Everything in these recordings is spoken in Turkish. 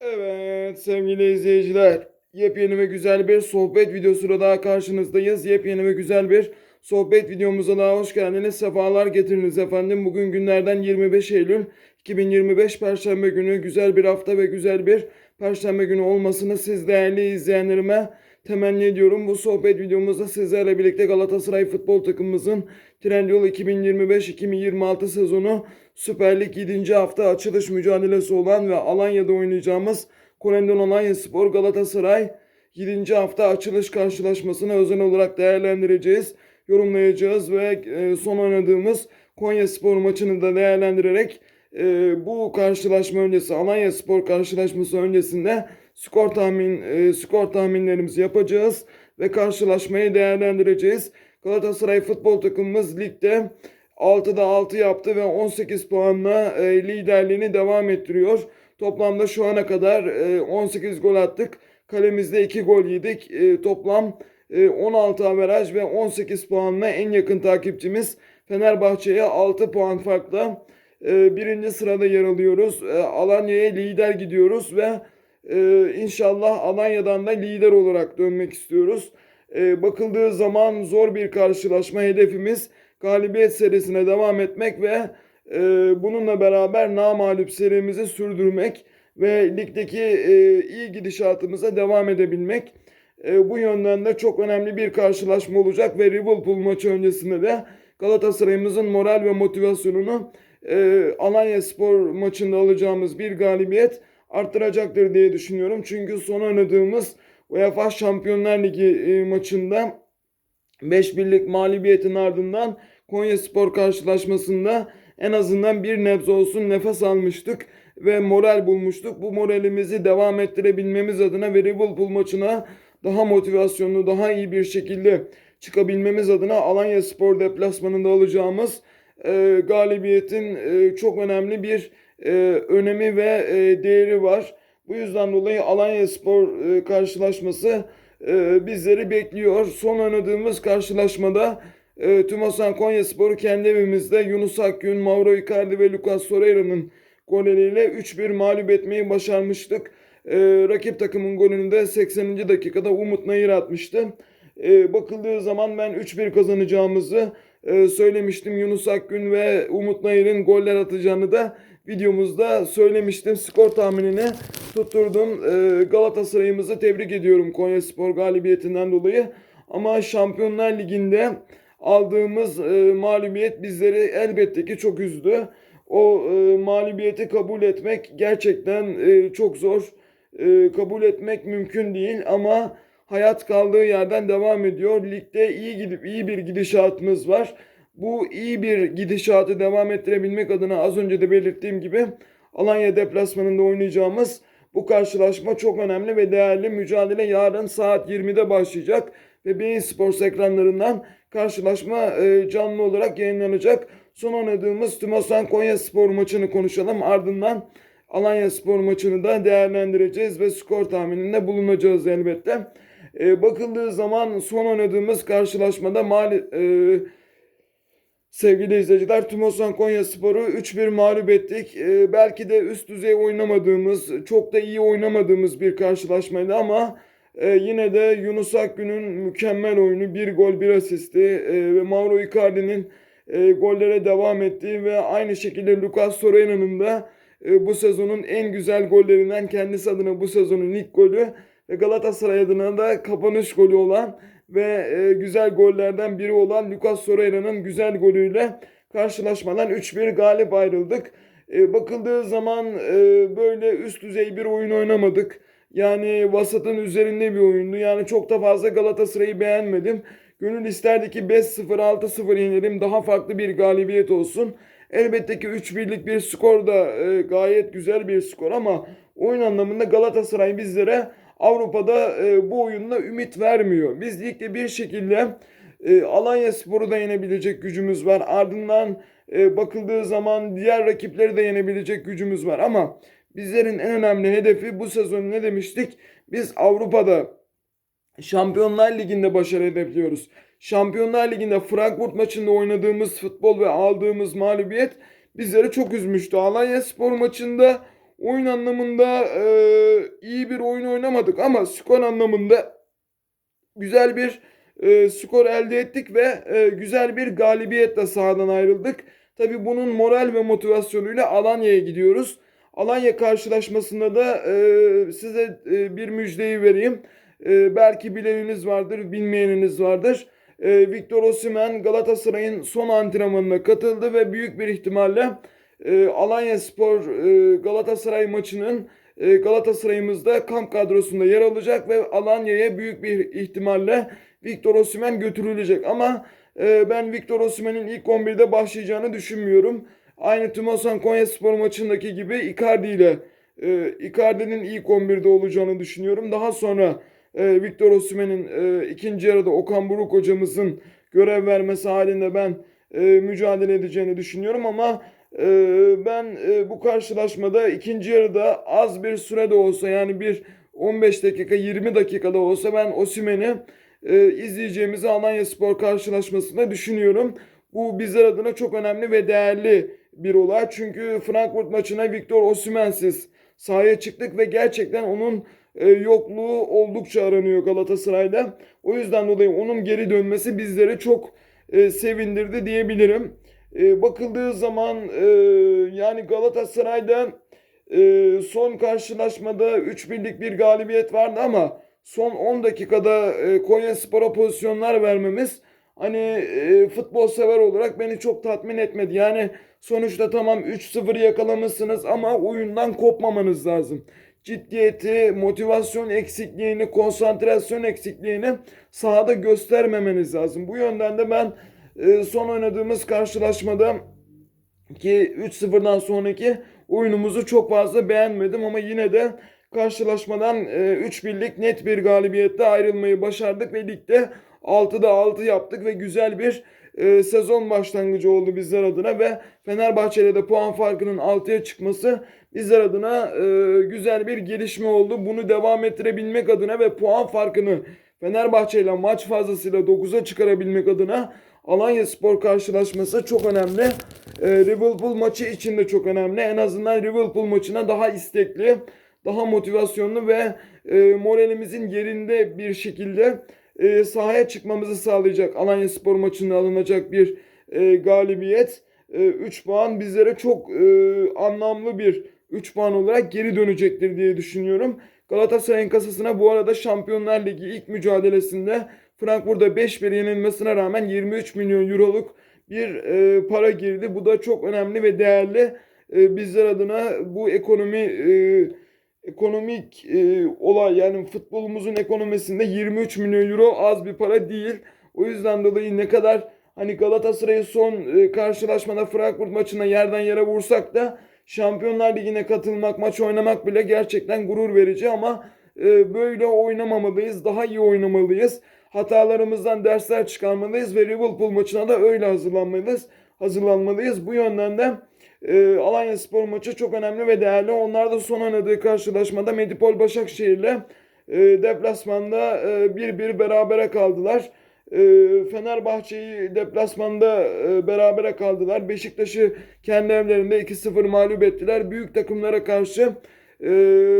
Evet sevgili izleyiciler, yepyeni ve güzel bir sohbet videosuyla daha karşınızdayız. Yepyeni ve güzel bir sohbet videomuza daha hoş geldiniz. Sefalar getiriniz efendim. Bugün günlerden 25 Eylül 2025 Perşembe günü güzel bir hafta ve güzel bir Perşembe günü olmasını siz değerli izleyenlerime temenni ediyorum. Bu sohbet videomuzda sizlerle birlikte Galatasaray futbol takımımızın Trendyol 2025-2026 sezonu Süper Lig 7. hafta açılış mücadelesi olan ve Alanya'da oynayacağımız Korendon Alanya Spor Galatasaray 7. hafta açılış karşılaşmasını özel olarak değerlendireceğiz, yorumlayacağız ve e, son oynadığımız Konya Spor maçını da değerlendirerek e, bu karşılaşma öncesi Alanya Spor karşılaşması öncesinde skor tahmin e, skor tahminlerimizi yapacağız ve karşılaşmayı değerlendireceğiz. Galatasaray futbol takımımız ligde 6'da 6 yaptı ve 18 puanla e, liderliğini devam ettiriyor. Toplamda şu ana kadar e, 18 gol attık. Kalemizde 2 gol yedik. E, toplam e, 16 averaj ve 18 puanla en yakın takipçimiz Fenerbahçe'ye 6 puan farkla e, birinci sırada yer alıyoruz. E, Alanya'ya lider gidiyoruz ve e, inşallah Alanya'dan da lider olarak dönmek istiyoruz. E, bakıldığı zaman zor bir karşılaşma hedefimiz galibiyet serisine devam etmek ve e, bununla beraber namağlup serimizi sürdürmek ve ligdeki e, iyi gidişatımıza devam edebilmek. E, bu yönden de çok önemli bir karşılaşma olacak ve Liverpool maçı öncesinde de Galatasaray'ımızın moral ve motivasyonunu e, Alanya Spor maçında alacağımız bir galibiyet arttıracaktır diye düşünüyorum. Çünkü son oynadığımız UEFA Şampiyonlar Ligi e, maçında 5 birlik mağlubiyetin ardından Konya Spor karşılaşmasında en azından bir nebze olsun nefes almıştık ve moral bulmuştuk. Bu moralimizi devam ettirebilmemiz adına ve Liverpool maçına daha motivasyonlu, daha iyi bir şekilde çıkabilmemiz adına Alanya Spor deplasmanında alacağımız e, galibiyetin e, çok önemli bir e, önemi ve e, değeri var. Bu yüzden dolayı Alanya Spor e, karşılaşması e, bizleri bekliyor. Son oynadığımız karşılaşmada e, Tümosan Konya Sporu kendi evimizde Yunus Akgün, Mauro Icardi ve Lucas Torreira'nın golleriyle 3-1 mağlup etmeyi başarmıştık. E, rakip takımın golünü de 80. dakikada Umut Nayır atmıştı. E, bakıldığı zaman ben 3-1 kazanacağımızı e, söylemiştim. Yunus Akgün ve Umut Nayır'ın goller atacağını da videomuzda söylemiştim. Skor tahminini tutturdum. E, Galatasaray'ımızı tebrik ediyorum Konya Spor galibiyetinden dolayı. Ama Şampiyonlar Ligi'nde aldığımız e, mağlubiyet bizleri elbette ki çok üzdü. O e, mağlubiyeti kabul etmek gerçekten e, çok zor. E, kabul etmek mümkün değil ama hayat kaldığı yerden devam ediyor. Ligde iyi gidip iyi bir gidişatımız var. Bu iyi bir gidişatı devam ettirebilmek adına az önce de belirttiğim gibi Alanya deplasmanında oynayacağımız bu karşılaşma çok önemli ve değerli. Mücadele yarın saat 20'de başlayacak ve Beyin Sports ekranlarından karşılaşma e, canlı olarak yayınlanacak. Son oynadığımız Tümosan Konya Spor maçını konuşalım. Ardından Alanya Spor maçını da değerlendireceğiz ve skor tahmininde bulunacağız elbette. E, bakıldığı zaman son oynadığımız karşılaşmada mali, e, sevgili izleyiciler Tümosan Konya Sporu 3-1 mağlup ettik. E, belki de üst düzey oynamadığımız, çok da iyi oynamadığımız bir karşılaşmaydı ama e, yine de Yunus Akgün'ün mükemmel oyunu, bir gol bir asisti e, ve Mauro Icardi'nin e, gollere devam ettiği ve aynı şekilde Lucas Torreira'nın da e, bu sezonun en güzel gollerinden kendisi adına bu sezonun ilk golü Galatasaray adına da kapanış golü olan ve e, güzel gollerden biri olan Lucas Torreira'nın güzel golüyle karşılaşmadan 3-1 galip ayrıldık. E, bakıldığı zaman e, böyle üst düzey bir oyun oynamadık. Yani vasatın üzerinde bir oyundu. Yani çok da fazla Galatasaray'ı beğenmedim. Gönül isterdi ki 5-0, 6-0 yenelim. Daha farklı bir galibiyet olsun. Elbette ki 3-1'lik bir skor da e, gayet güzel bir skor ama oyun anlamında Galatasaray bizlere Avrupa'da e, bu oyunla ümit vermiyor. Biz ligde bir şekilde e, Alanya Spor'u da yenebilecek gücümüz var. Ardından e, bakıldığı zaman diğer rakipleri de yenebilecek gücümüz var ama bizlerin en önemli hedefi bu sezon ne demiştik? Biz Avrupa'da Şampiyonlar Ligi'nde başarı hedefliyoruz. Şampiyonlar Ligi'nde Frankfurt maçında oynadığımız futbol ve aldığımız mağlubiyet bizleri çok üzmüştü. Alanya Spor maçında oyun anlamında e, iyi bir oyun oynamadık ama skor anlamında güzel bir e, skor elde ettik ve e, güzel bir galibiyetle sahadan ayrıldık. Tabi bunun moral ve motivasyonuyla Alanya'ya gidiyoruz. Alanya karşılaşmasında da e, size e, bir müjdeyi vereyim. E, belki bileniniz vardır, bilmeyeniniz vardır. E, Victor Osimhen Galatasaray'ın son antrenmanına katıldı ve büyük bir ihtimalle e, Alanya Spor e, Galatasaray maçının e, Galatasaray'ımızda kamp kadrosunda yer alacak ve Alanya'ya büyük bir ihtimalle Victor Osimhen götürülecek. Ama e, ben Victor Osimhen'in ilk 11'de başlayacağını düşünmüyorum. Aynı Tümosan Konyaspor maçındaki gibi Icardi ile e, Icardi'nin ilk 11'de olacağını düşünüyorum. Daha sonra e, Victor Osimhen'in e, ikinci yarıda Okan Buruk hocamızın görev vermesi halinde ben e, mücadele edeceğini düşünüyorum ama ben e, bu karşılaşmada ikinci yarıda az bir sürede olsa yani bir 15 dakika 20 dakikada olsa ben Osimhen'i e, izleyeceğimizi Alanya Spor karşılaşmasında düşünüyorum. Bu bizler adına çok önemli ve değerli bir olay. Çünkü Frankfurt maçına Victor Osimhen'siz sahaya çıktık ve gerçekten onun e, yokluğu oldukça aranıyor Galatasaray'da. O yüzden dolayı onun geri dönmesi bizleri çok sevindirdi diyebilirim. E, bakıldığı zaman e, yani Galatasaray'da e, son karşılaşmada 3 birlik bir galibiyet vardı ama son 10 dakikada e, Konya Spor'a pozisyonlar vermemiz hani e, futbol sever olarak beni çok tatmin etmedi. Yani sonuçta tamam 3-0 yakalamışsınız ama oyundan kopmamanız lazım. Ciddiyeti, motivasyon eksikliğini, konsantrasyon eksikliğini sahada göstermemeniz lazım. Bu yönden de ben son oynadığımız karşılaşmada ki 3-0'dan sonraki oyunumuzu çok fazla beğenmedim ama yine de karşılaşmadan e, 3 birlik net bir galibiyetle ayrılmayı başardık ve ligde 6'da 6 yaptık ve güzel bir e, sezon başlangıcı oldu bizler adına ve Fenerbahçe'yle de puan farkının 6'ya çıkması bizler adına e, güzel bir gelişme oldu. Bunu devam ettirebilmek adına ve puan farkını Fenerbahçe ile maç fazlasıyla 9'a çıkarabilmek adına Alanya Spor karşılaşması çok önemli. E, Liverpool maçı için de çok önemli. En azından Liverpool maçına daha istekli, daha motivasyonlu ve e, moralimizin yerinde bir şekilde e, sahaya çıkmamızı sağlayacak. Alanya Spor maçında alınacak bir e, galibiyet. 3 e, puan bizlere çok e, anlamlı bir 3 puan olarak geri dönecektir diye düşünüyorum. Galatasaray'ın kasasına bu arada Şampiyonlar Ligi ilk mücadelesinde Frankfurt'ta 5-1 yenilmesine rağmen 23 milyon euroluk bir e, para girdi. Bu da çok önemli ve değerli. E, bizler adına bu ekonomi e, ekonomik e, olay yani futbolumuzun ekonomisinde 23 milyon euro az bir para değil. O yüzden dolayı ne kadar hani Galatasaray'ı son e, karşılaşmada Frankfurt maçına yerden yere vursak da Şampiyonlar Ligi'ne katılmak, maç oynamak bile gerçekten gurur verici ama e, böyle oynamamalıyız. Daha iyi oynamalıyız. Hatalarımızdan dersler çıkarmalıyız ve Liverpool maçına da öyle hazırlanmalıyız. Hazırlanmalıyız. Bu yönden de e, Alanya Spor maçı çok önemli ve değerli. Onlar da son oynadığı karşılaşmada Medipol Başakşehir'le e, deplasmanda 1-1 e, berabere kaldılar. E, Fenerbahçe'yi deplasmanda e, berabere kaldılar. Beşiktaş'ı kendi evlerinde 2-0 mağlup ettiler. Büyük takımlara karşı e,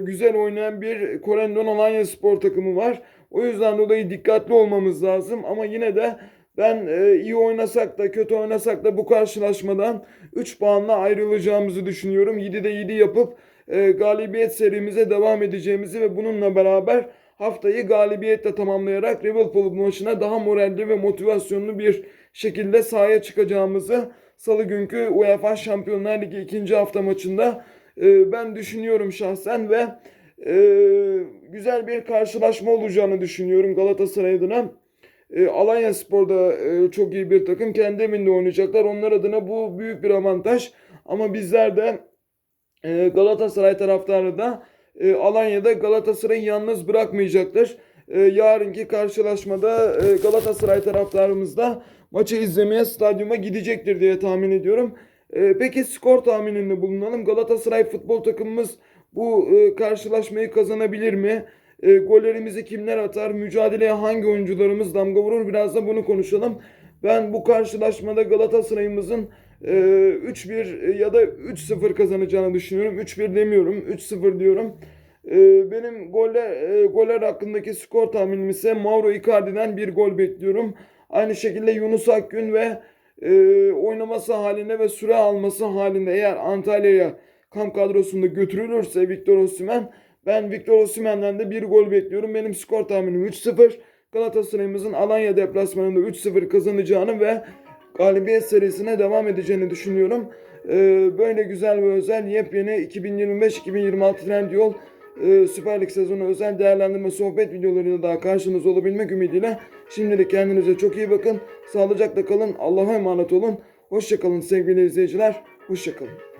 güzel oynayan bir Korendon Alanya Spor takımı var. O yüzden dolayı dikkatli olmamız lazım. Ama yine de ben e, iyi oynasak da kötü oynasak da bu karşılaşmadan 3 puanla ayrılacağımızı düşünüyorum. 7'de 7 yapıp e, galibiyet serimize devam edeceğimizi ve bununla beraber haftayı galibiyetle tamamlayarak Liverpool maçına daha moralli ve motivasyonlu bir şekilde sahaya çıkacağımızı salı günkü UEFA Şampiyonlar Ligi ikinci hafta maçında e, ben düşünüyorum şahsen ve e, güzel bir karşılaşma olacağını düşünüyorum Galatasaray adına. E, Alanya Spor'da e, çok iyi bir takım. Kendi evinde oynayacaklar. Onlar adına bu büyük bir avantaj. Ama bizler de e, Galatasaray taraftarı da e, Alanya'da Galatasaray'ı yalnız bırakmayacaktır. E, yarınki karşılaşmada e, Galatasaray taraftarımız da maçı izlemeye stadyuma gidecektir diye tahmin ediyorum. E, peki skor tahmininde bulunalım. Galatasaray futbol takımımız bu e, karşılaşmayı kazanabilir mi? E, gollerimizi kimler atar? Mücadeleye hangi oyuncularımız damga vurur? Biraz da bunu konuşalım. Ben bu karşılaşmada Galatasaray'ımızın e, 3-1 ya da 3-0 kazanacağını düşünüyorum. 3-1 demiyorum. 3-0 diyorum. E, benim goller, e, goller hakkındaki skor tahminim ise Mauro Icardi'den bir gol bekliyorum. Aynı şekilde Yunus Akgün ve e, oynaması halinde ve süre alması halinde eğer Antalya'ya kamp kadrosunda götürülürse Victor Osimhen ben Victor Osimhen'den de bir gol bekliyorum. Benim skor tahminim 3-0. Galatasaray'ımızın Alanya deplasmanında 3-0 kazanacağını ve galibiyet serisine devam edeceğini düşünüyorum. Ee, böyle güzel ve özel yepyeni 2025-2026 Trendyol e, Süper Lig sezonu özel değerlendirme sohbet videolarıyla daha karşınızda olabilmek ümidiyle şimdilik kendinize çok iyi bakın. Sağlıcakla kalın. Allah'a emanet olun. Hoşçakalın sevgili izleyiciler. Hoşçakalın.